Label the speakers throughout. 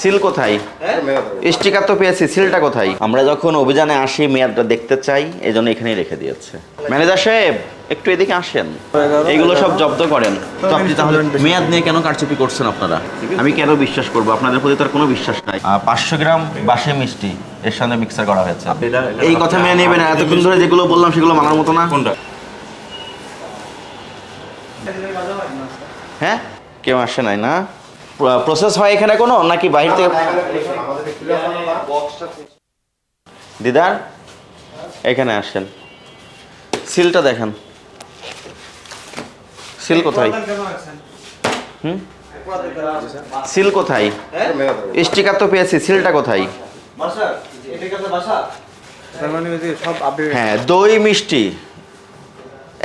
Speaker 1: Seal কোথায় sticker তো পেয়েছি সিলটা কোথায় আমরা যখন অভিযানে আসি মেয়াদটা দেখতে চাই এই জন্য এখানেই রেখে দিয়েছে ম্যানেজার সাহেব একটু এদিকে আসেন এগুলো সব জব্দ করেন তো আপনি তাহলে মেয়াদ নিয়ে কেন কারচুপি করছেন আপনারা আমি কেন বিশ্বাস আপনাদের প্রতি তার কোনো বিশ্বাস নাই পাঁচশো গ্রাম বাসে মিষ্টি এর সঙ্গে মিক্সার করা হয়েছে এই কথা মেনে নেবেন এতক্ষণ ধরে যেগুলো বললাম সেগুলো মানার মতো না কোনটা হ্যাঁ কেউ আসে নাই না প্রসেস হয় এখানে কোনো নাকি বাহির থেকে দিদার এখানে আসেন সিলটা দেখেন সিল কোথায় হুম সিল কোথায় স্টিকার তো পেয়েছি সিলটা কোথায় মানে হ্যাঁ দই মিষ্টি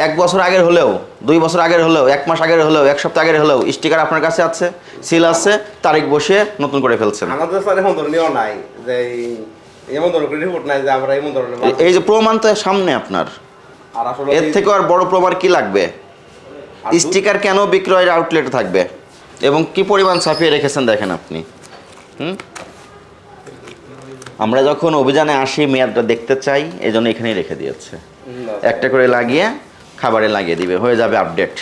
Speaker 1: এক বছর আগের হলেও দুই বছর আগের হলেও এক মাস আগের হলেও এক সপ্তাহ আগের হলেও স্টিকার আপনার কাছে আছে সিল আছে তারিখ বসিয়ে নতুন করে ফেলছেন আমাদের স্যার নাই যে এই যে প্রমাণ তো সামনে আপনার এর থেকে আর বড় প্রমাণ কি লাগবে স্টিকার কেন বিক্রয়ের আউটলেট থাকবে এবং কি পরিমাণ ছাপিয়ে রেখেছেন দেখেন আপনি হুম আমরা যখন অভিযানে আসি মেয়াদটা দেখতে চাই এজন্য এখানেই রেখে দিয়েছে একটা করে লাগিয়ে খাবারে লাগিয়ে দিবে হয়ে যাবে আপডেট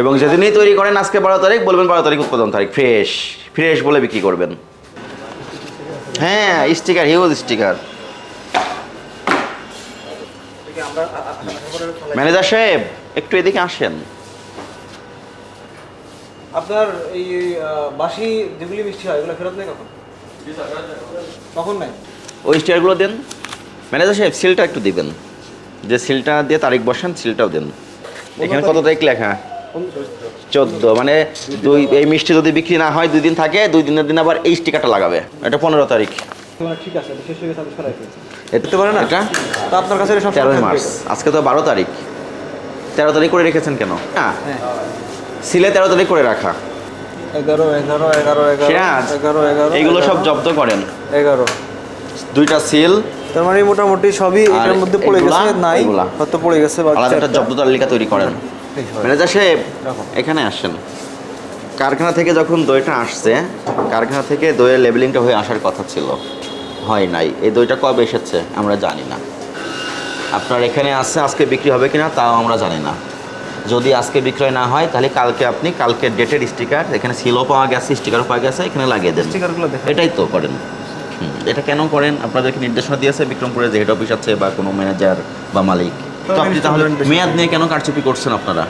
Speaker 1: এবং যেদিনই তৈরি করেন আজকে বারো তারিখ বলবেন বারো তারিখ উৎপাদন তারিখ ফ্রেশ ফ্রেশ বলে বিক্রি করবেন হ্যাঁ স্টিকার হিউজ স্টিকার ম্যানেজার সাহেব একটু এদিকে আসেন
Speaker 2: আপনার এই বাসি যেগুলি মিষ্টি হয় এগুলো ফেরত নেই কখন কখন নেই
Speaker 1: ওই স্টিকারগুলো দেন ম্যানেজার সাহেব সিলটা একটু দিবেন যে সিলটা দিয়ে তারিখ বসান সিলটাও দেন এখানে কত তারিখ লেখা চোদ্দ মানে দুই এই মিষ্টি যদি বিক্রি না হয় দুই দিন থাকে দুই দিনের দিন আবার এই স্টিকারটা লাগাবে এটা পনেরো তারিখ ঠিক আছে পারে না এটা তো আপনার কাছে তেরোই মার্চ আজকে তো বারো তারিখ তেরো তারিখ করে রেখেছেন কেন না সিলে তেরো তারিখ করে রাখা
Speaker 2: এগারো এগারো এগারো
Speaker 1: এগারো এগুলো সব জব্দ করেন এগারো দুইটা সিল
Speaker 2: তার মানে মোটামুটি সবই মধ্যে পড়ে গেছে নাই হয়তো পড়ে গেছে বা আলাদা
Speaker 1: একটা জব্দ তালিকা তৈরি করেন ম্যানেজার সাহেব এখানে আসেন কারখানা থেকে যখন দইটা আসছে কারখানা থেকে দইয়ের লেবেলিংটা হয়ে আসার কথা ছিল হয় নাই এই দইটা কবে এসেছে আমরা জানি না আপনার এখানে আছে আজকে বিক্রি হবে কিনা তাও আমরা জানি না যদি আজকে বিক্রয় না হয় তাহলে কালকে আপনি কালকে ডেটের স্টিকার এখানে সিলও পাওয়া গেছে স্টিকারও পাওয়া গেছে এখানে লাগিয়ে দেন এটাই তো করেন এটা কেন করেন আপনাদেরকে নির্দেশনা দিয়েছে বিক্রমপুরে যে হেড অফিস আছে বা কোনো ম্যানেজার বা মালিক তো আপনি তাহলে মেয়াদ নিয়ে কেন কারচুপি করছেন আপনারা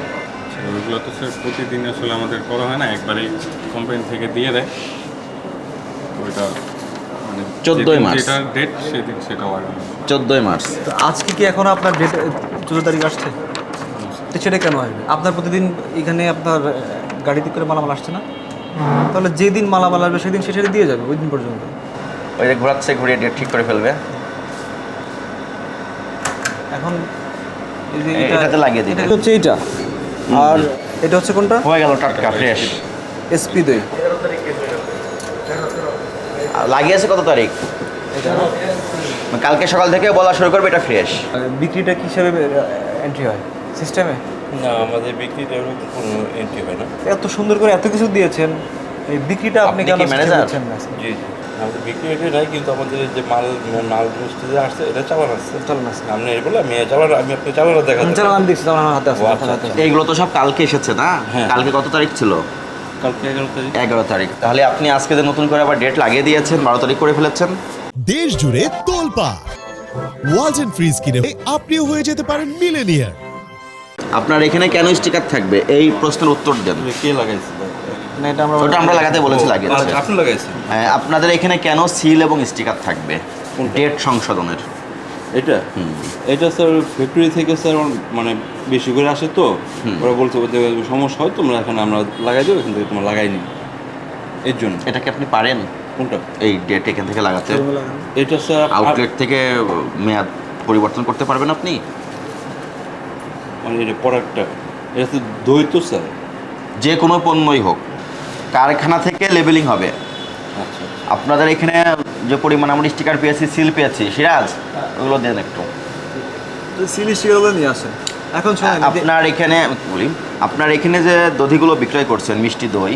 Speaker 3: ওইগুলো আচ্ছা, তো স্যার প্রতিদিন আসলে আমাদের করা হয় না একবারে কোম্পানি থেকে দিয়ে দেয়
Speaker 1: ওইটা মানে চোদ্দোই মার্চ ডেট সেদিন সেটা আগামী মার্চ
Speaker 2: তো আজকে কি এখন আপনার ডেট চোদ্দ তারিখ আসছে তো সেটা কেন আসবে আপনার প্রতিদিন এখানে আপনার গাড়িতে করে মালামাল আসছে না তাহলে যেদিন মালামাল আসবে সেদিন সে সেটা দিয়ে যাবে ওই দিন পর্যন্ত
Speaker 1: ওই যে ঘোরাচ্ছে ঘুরিয়ে ডেট ঠিক করে ফেলবে এখন এটাতে লাগিয়ে দিই
Speaker 2: এটা হচ্ছে এইটা আর এটা হচ্ছে কোনটা
Speaker 1: হয়ে গেল টাটকা ফ্রেশ এসপি দই লাগিয়েছে কত তারিখ মানে কালকে সকাল থেকে বলা শুরু করবে এটা ফ্রেশ
Speaker 2: বিক্রিটা কি এন্ট্রি হয় সিস্টেমে
Speaker 3: না আমাদের বিক্রিটা কোনো এন্ট্রি হয় না
Speaker 2: এত সুন্দর করে এত কিছু দিয়েছেন এই বিক্রিটা আপনি কেন ম্যানেজার জি
Speaker 3: জি আমাদের বিক্রি হয়ে নাই কিন্তু আমাদের যে মাল মাল মিষ্টি যে আসছে এটা আসছে আসছে আপনি এই বলে আমি চালান আমি আপনি
Speaker 2: দেখছি হাতে আচ্ছা,
Speaker 1: আচ্ছা। এইগুলো তো সব কালকে এসেছে না হ্যাঁ। কালকে কত তারিখ ছিল
Speaker 3: কালকে এগারো তারিখ
Speaker 1: এগারো তারিখ তাহলে আপনি আজকে যে নতুন করে আবার ডেট লাগিয়ে দিয়েছেন বারো তারিখ করে ফেলেছেন দেশ জুড়ে তোলপা ওয়ালটন ফ্রিজ কিনে আপনিও হয়ে যেতে পারেন মিলেনিয়ার আপনার এখানে কেন স্টিকার থাকবে এই প্রশ্নের উত্তর দেন কে লাগাইছে মানে এটা আমরা ওটা আমরা লাগাতে বলেছি লাগিয়েছি আচ্ছা, আপনি লাগাইছেন হ্যাঁ, আপনাদের এখানে কেন সিল এবং স্টিকার থাকবে ডেট সংশোধনের
Speaker 3: এটা এটা স্যার ফ্যাক্টরি থেকে স্যার মানে বেশি করে আসে তো ওরা বলতে ওদের সমস্যা হয় তোমরা এখানে আমরা লাগাই দেবো এখান থেকে তোমরা লাগাই নি
Speaker 1: এর জন্য এটা কি আপনি পারেন কোনটা এই ডেট এখান থেকে লাগাতে এটা স্যার আউটলেট থেকে মেয়াদ পরিবর্তন করতে পারবেন আপনি
Speaker 3: মানে এটা প্রোডাক্টটা এটা তো দই স্যার
Speaker 1: যে কোনো পণ্যই হোক কারখানা থেকে লেবেলিং হবে আচ্ছা, আচ্ছা। আপনাদের এখানে যে পরিমাণ আমরা স্টিকার পেয়েছি সিল পেয়েছি সিরাজ ওগুলো দেন একটু
Speaker 2: সিল স্টিকারগুলো নিয়ে আসেন
Speaker 1: এখন আপনার এখানে বলি আপনার এখানে যে দধিগুলো বিক্রয় করছেন মিষ্টি দই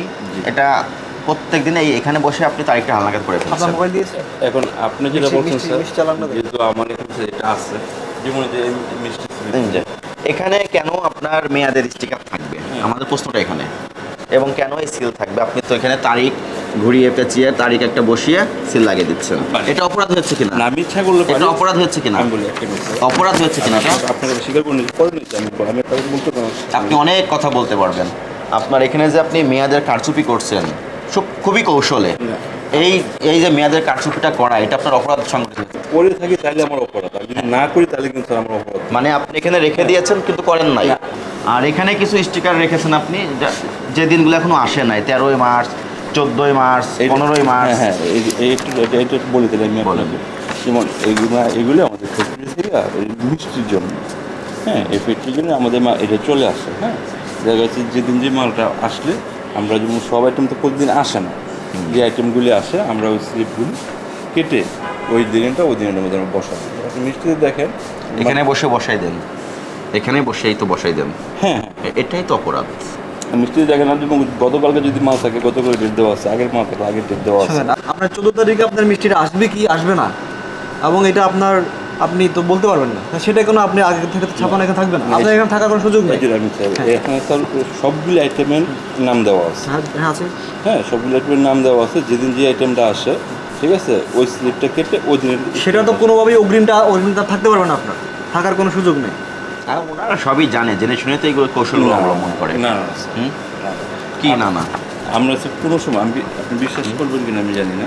Speaker 1: এটা প্রত্যেক দিন এখানে বসে আপনি তারিখটা হালনাগাদ করে
Speaker 2: ফেলছেন মোবাইল
Speaker 3: এখন আপনি যেটা বলছেন যেহেতু আমার এখানে এটা আছে যেমন যে
Speaker 1: মিষ্টি এখানে কেন আপনার মেয়াদের স্টিকার থাকবে হ্যাঁ। আমাদের প্রশ্নটা এখানে এবং কেন এই সিল থাকবে আপনি তো এখানে তারিখ ঘুরিয়ে পেঁচিয়ে তারিখ একটা বসিয়ে সিল লাগিয়ে দিচ্ছেন এটা অপরাধ হচ্ছে কিনা
Speaker 3: না মিথ্যা করলে
Speaker 1: এটা অপরাধ হচ্ছে কিনা আমি বলি অপরাধ হচ্ছে কিনা আপনাকে স্বীকার করে নিতে আমি বলতে আপনি অনেক কথা বলতে পারবেন আপনার এখানে যে আপনি মেয়াদের কারচুপি করছেন সব খুবই কৌশলে এই এই যে মেয়াদের কারচুপিটা করা এটা আপনার অপরাধ সংগঠিত
Speaker 3: করে থাকি তাহলে আমার অপরাধ আর যদি না করি তাহলে কিন্তু আমার অপরাধ
Speaker 1: মানে আপনি এখানে রেখে দিয়েছেন কিন্তু করেন নাই আর এখানে কিছু স্টিকার রেখেছেন আপনি যে দিনগুলো এখনো আসে নাই তেরোই মার্চ চোদ্দোই মার্চ পনেরোই মার্চ
Speaker 3: হ্যাঁ, হ্যাঁ একটু বলে দিলে আমি আপনাকে যেমন এগুলো এগুলো আমাদের ক্ষেত্রে থেকে মিষ্টির জন্য হ্যাঁ এই ফ্যাক্টরির জন্য আমাদের মা এটা চলে আসে হ্যাঁ দেখা যাচ্ছে যেদিন যে মালটা আসলে আমরা যেমন সব আইটেম তো প্রতিদিন আসে না যে আইটেমগুলি আসে আমরা ওই স্লিপগুলি কেটে ওই দিনটা ওই দিনের মধ্যে আমরা বসাই মিষ্টিতে দেখেন
Speaker 1: এখানে বসে বসাই দেন এখানে বসেই তো বসাই দেন হ্যাঁ, হ্যাঁ। এটাই তো অপরাধ
Speaker 3: মিষ্টি দেখেন আপনি গতকালকে যদি মাল থাকে গতকাল ডেট দেওয়া আছে আগের মাল থাকে আগের ডেট দেওয়া আছে
Speaker 2: আপনার চোদ্দ তারিখে আপনার মিষ্টিটা আসবে কি আসবে না এবং এটা আপনার আপনি তো বলতে পারবেন না সেটা কোনো আপনি আগে থেকে তো ছাপানো এখানে থাকবে না আপনার আচ্ছা, এখানে থাকার কোনো সুযোগ নেই
Speaker 3: এখানে হ্যাঁ। হ্যাঁ, সবগুলি আইটেমের নাম দেওয়া আছে হ্যাঁ, হ্যাঁ আছে হ্যাঁ সবগুলি আইটেমের নাম দেওয়া আছে যেদিন যে আইটেমটা আসে ঠিক আছে ওই স্লিপটা কেটে ওই দিন
Speaker 2: সেটা তো কোনোভাবেই অগ্রিমটা অগ্রিমটা থাকতে পারবে না আপনার থাকার কোনো সুযোগ নেই
Speaker 1: আর ওনারা সবই জানে জেনে শুনে তো এইগুলো কৌশলগুলো অবলম্বন করে না কি না আচ্ছা। না
Speaker 3: আমরা হচ্ছে কোনো সময় আমি আপনি বিশ্বাস করবেন কিনা আমি জানি না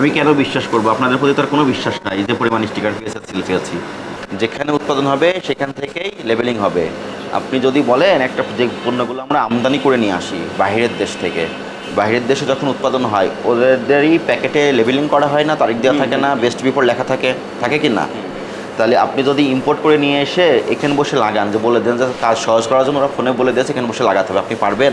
Speaker 1: আমি কেন বিশ্বাস করব আপনাদের প্রতি তার কোনো বিশ্বাস নাই যে পরিমাণ স্টিকার পেয়েছে সিলফি আছি যেখানে উৎপাদন হবে সেখান থেকেই লেবেলিং হবে আপনি যদি বলেন একটা যে পণ্যগুলো আমরা আমদানি করে নিয়ে আসি বাহিরের দেশ থেকে বাইরের দেশে যখন উৎপাদন হয় ওদেরই প্যাকেটে লেবেলিং করা হয় না তারিখ দেওয়া থাকে না বেস্ট বিপর লেখা থাকে থাকে কি না তাহলে আপনি যদি ইম্পোর্ট করে নিয়ে এসে এখানে বসে লাগান যে বলে দেন যে কাজ সহজ করার জন্য ওরা ফোনে বলে দিয়েছে এখানে বসে লাগাতে হবে আপনি পারবেন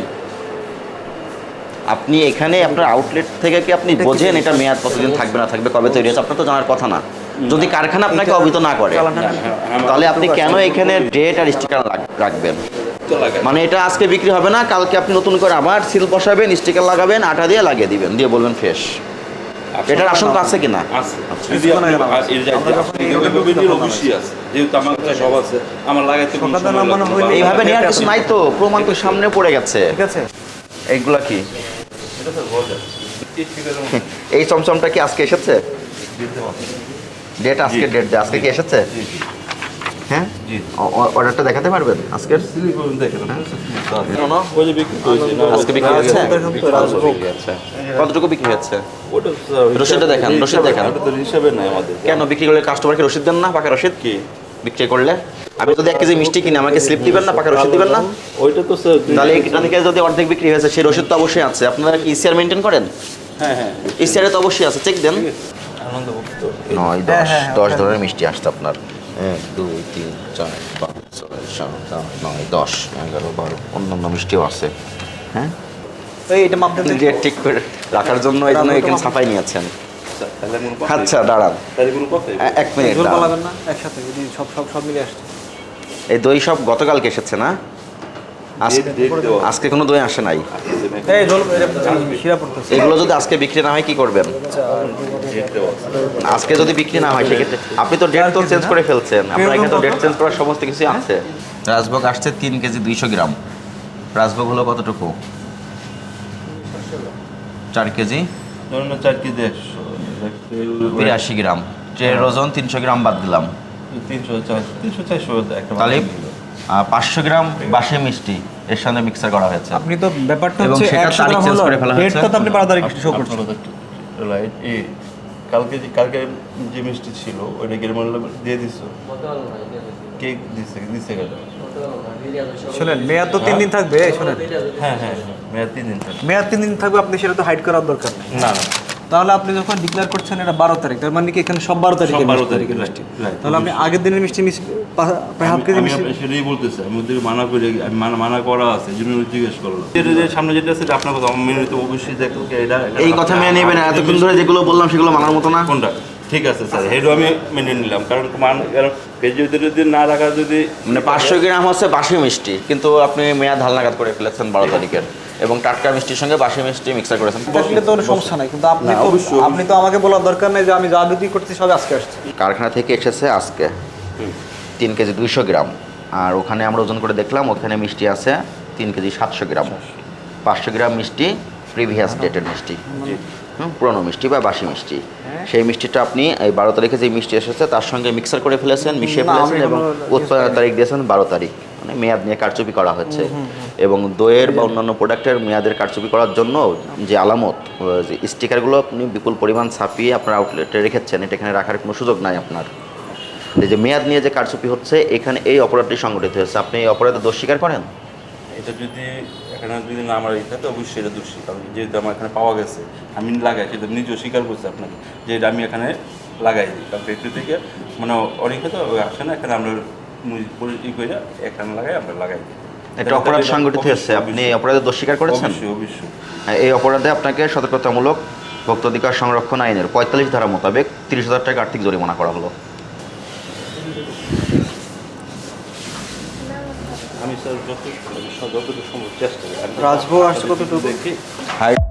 Speaker 1: আপনি এখানে আপনার আউটলেট থেকে কি আপনি বোঝেন এটা মেয়াদ কতদিন থাকবে না থাকবে কবে তৈরি হচ্ছে আপনার তো জানার কথা না যদি কারখানা আপনাকে অবহিত না করে হ্যাঁ, হ্যাঁ, হ্যাঁ, তাহলে আপনি কেন এখানে ডেট আর স্টিকার রাখবেন মানে এটা আজকে বিক্রি হবে না কালকে আপনি নতুন করে আবার সিল বসাবেন স্টিকার লাগাবেন আটা দিয়ে লাগিয়ে দিবেন দিয়ে বলবেন ফ্রেশ আচ্ছা। এটার আশঙ্কা আছে কিনা
Speaker 3: আচ্ছা।
Speaker 1: এইভাবে নেওয়ার কিছু নাই তো প্রমাণ তো সামনে পড়ে গেছে ঠিক আছে এইগুলা কি এই চমচমটা কি আজকে এসেছে ডেট আজকে ডেট আজকে কি এসেছে হ্যাঁ অর্ডারটা দেখাতে পারবেন হ্যাঁ। আজকে আচ্ছা। কতটুকু বিক্রি কেন বিক্রি করলে কাস্টমারকে রসিদ দেন না পাকা রসিদ কি বিক্রি করলে আমি যদি এক কেজি মিষ্টি কিনে আমাকে স্লিপ দিবেন না পাকা রসিদ দিবেন না ওইটা তো স্যার তাহলে এখান থেকে যদি অর্ধেক বিক্রি হয়েছে সেই রসিদ তো অবশ্যই আছে আপনারা কি ইসিআর e মেনটেন করেন হ্যাঁ হ্যাঁ e তো অবশ্যই আছে চেক দেন নয় হ্যাঁ, দশ হ্যাঁ, হ্যাঁ। দশ ধরনের মিষ্টি আসছে আপনার এগারো বারো অন্য মিষ্টিও আছে হ্যাঁ এটা মাপটা যে ঠিক করে রাখার জন্য এই জন্য এখানে সাফাই নিয়েছেন আচ্ছা, আচ্ছা দাঁড়ান এক মিনিট একসাথে যদি সব সব সব মিলে আসছে এই দই সব গতকালকে এসেছে না আজকে কোনো দই আসে নাই এগুলো যদি আজকে বিক্রি না হয় কি করবেন আজকে যদি বিক্রি না হয় সেক্ষেত্রে আপনি তো ডেট তো চেঞ্জ করে ফেলছেন আপনার এখানে তো ডেট চেঞ্জ করার সমস্ত কিছু আছে রাজভোগ আসছে তিন কেজি দুইশো গ্রাম রাজভোগ হলো কতটুকু চার কেজি চার কেজি বিরাশি গ্রাম ট্রের ওজন তিনশো গ্রাম বাদ দিলাম পাঁচশো গ্রাম বাসি মিষ্টি এর সঙ্গে মিক্সার করা হয়েছে
Speaker 2: আপনি তো ব্যাপারটা এবং সেটা তারিখ চেঞ্জ করে তো আপনি বারো তারিখ শো করছেন
Speaker 3: কালকে যে কালকে যে মিষ্টি ছিল ওইটা গেরমাল্লা দিয়ে দিছো কেক দিছে দিছে গেল
Speaker 2: শোনেন মেয়াদ তো তিন দিন থাকবে শুনেন
Speaker 3: হ্যাঁ, হ্যাঁ হ্যাঁ মেয়াদ তিন দিন থাকবে
Speaker 2: মেয়াদ তিন দিন থাকবে আপনি সেটা তো হাইড করার দরকার না না তাহলে আপনি যখন ডিক্লেয়ার করছেন এটা বারো তারিখ তার মানে কি এখানে সব বারো তারিখ বারো তারিখের মিষ্টি তাহলে আপনি আগের দিনের মিষ্টি মিস প্রায় হাফ কেজি
Speaker 3: সেটাই বলতেছে আমি ওদেরকে মানা করে আমি মানা মানা করা আছে জন্য জিজ্ঞেস করলাম সামনে যেটা আছে আপনার কথা মেনে নিতে অবশ্যই দেখো এটা
Speaker 1: এই কথা মেনে নেবেন এতক্ষণ ধরে যেগুলো বললাম সেগুলো মানার মতো না কোনটা
Speaker 3: ঠিক আছে স্যার হেডও আচ্ছা। আমি মেনে নিলাম কারণ মান কারণ কেজি যদি না রাখা যদি
Speaker 1: মানে পাঁচশো গ্রাম হচ্ছে বাসি মিষ্টি কিন্তু আপনি মেয়াদ হালনাগাদ করে ফেলেছেন বারো তারিখের এবং টাটকা মিষ্টির সঙ্গে বাসি মিষ্টি মিক্সার করেছেন
Speaker 2: বসলে তো সমস্যা নাই কিন্তু আপনি তো আপনি তো আমাকে বলার দরকার নেই যে আমি যা বিক্রি করতে সব আজকে আসছে
Speaker 1: কারখানা থেকে এসেছে আজকে তিন কেজি দুইশো গ্রাম আর ওখানে আমরা ওজন করে দেখলাম ওখানে মিষ্টি আছে তিন কেজি সাতশো গ্রাম পাঁচশো গ্রাম মিষ্টি প্রিভিয়াস ডেটের মিষ্টি হুম পুরনো মিষ্টি বা বাসি মিষ্টি হ্যাঁ। সেই মিষ্টিটা আপনি এই বারো তারিখে যে মিষ্টি এসেছে তার সঙ্গে মিক্সার করে ফেলেছেন মিশিয়ে ফেলেছেন এবং উৎপাদনের তারিখ দিয়েছেন বারো তারিখ মানে মেয়াদ নিয়ে কারচুপি করা হচ্ছে এবং দইয়ের বা অন্যান্য প্রোডাক্টের মেয়াদের কারচুপি করার জন্য যে আলামত যে স্টিকারগুলো আপনি বিপুল পরিমাণ ছাপিয়ে আপনার আউটলেটে রেখেছেন এটা এখানে রাখার কোনো সুযোগ নাই আপনার যে মেয়াদ নিয়ে যে কারচুপি হচ্ছে এখানে এই অপরাধটি সংগঠিত হয়েছে আপনি এই অপরাধে দোষ স্বীকার করেন
Speaker 3: এটা যদি এখানে যদি না আমার ইচ্ছা তো অবশ্যই এটা দোষী কারণ যেহেতু আমার এখানে পাওয়া গেছে আমি লাগাই সেটা নিজেও স্বীকার করছি আপনাকে যে এটা আমি এখানে লাগাই দিই কারণ ফ্যাক্টরি থেকে মানে অনেকে তো আসে না এখানে আমরা ই এখানে লাগাই আমরা লাগাই দিই
Speaker 1: এটা অপরাধ সংগঠিত হয়েছে আপনি অপরাধের দোষ স্বীকার করেছেন অবশ্যই হ্যাঁ, এই অপরাধে আপনাকে সতর্কতামূলক ভক্ত অধিকার সংরক্ষণ আইনের পঁয়তাল্লিশ ধারা মোতাবেক তিরিশ হাজার টাকা আর্থিক জরিমানা করা হলো আমি স্যার যথেষ্ট যতটুকু সম্ভব চেষ্টা করি রাজভোগ আসছে কতটুকু দেখি